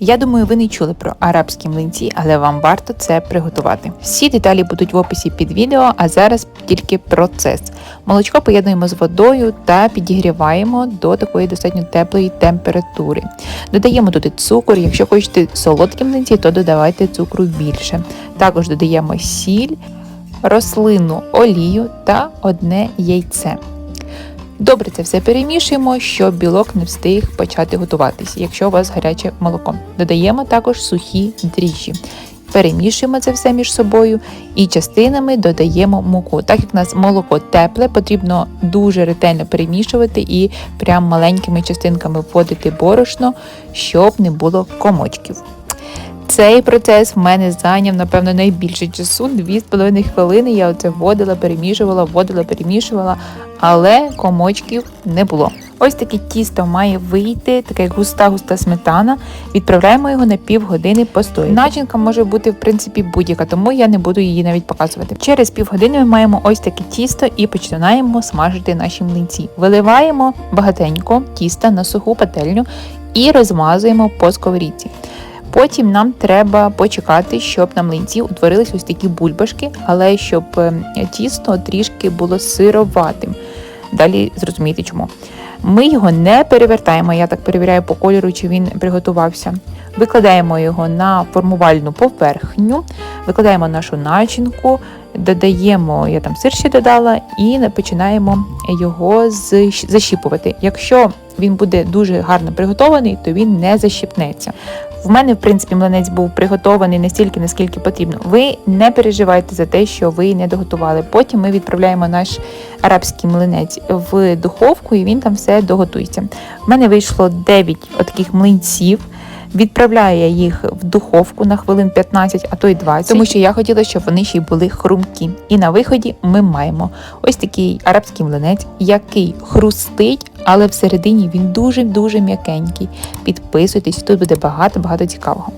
Я думаю, ви не чули про арабські млинці, але вам варто це приготувати. Всі деталі будуть в описі під відео, а зараз тільки процес. Молочко поєднуємо з водою та підігріваємо до такої достатньо теплої температури. Додаємо туди цукор. Якщо хочете солодкі млинці, то додавайте цукру більше. Також додаємо сіль, рослинну олію та одне яйце. Добре це все перемішуємо, щоб білок не встиг почати готуватись, якщо у вас гаряче молоко. Додаємо також сухі дріжджі. Перемішуємо це все між собою і частинами додаємо муку. Так як у нас молоко тепле, потрібно дуже ретельно перемішувати і прям маленькими частинками вводити борошно, щоб не було комочків. Цей процес в мене зайняв, напевно, найбільше часу. Дві з половиною хвилини я оце вводила, перемішувала, вводила, перемішувала, але комочків не було. Ось таке тісто має вийти, таке густа-густа сметана. Відправляємо його на півгодини постояти. Начинка може бути в принципі будь-яка, тому я не буду її навіть показувати. Через півгодини ми маємо ось таке тісто і починаємо смажити наші млинці. Виливаємо багатенько тіста на суху пательню і розмазуємо по сковорідці. Потім нам треба почекати, щоб на млинці утворились ось такі бульбашки, але щоб е, тісто трішки було сироватим. Далі зрозумієте чому. Ми його не перевертаємо, я так перевіряю по кольору, чи він приготувався. Викладаємо його на формувальну поверхню, викладаємо нашу начинку, додаємо, я там сир ще додала, і починаємо його защіпувати. Якщо він буде дуже гарно приготований, то він не защіпнеться. В мене, в принципі, млинець був приготований настільки, наскільки потрібно. Ви не переживайте за те, що ви не доготували. Потім ми відправляємо наш арабський млинець в духовку, і він там все доготується. В мене вийшло 9 таких млинців. Відправляю я їх в духовку на хвилин 15, а то й 20, тому що я хотіла, щоб вони ще й були хрумкі. І на виході ми маємо ось такий арабський млинець, який хрустить, але всередині він дуже-дуже м'якенький. Підписуйтесь, тут буде багато-багато цікавого.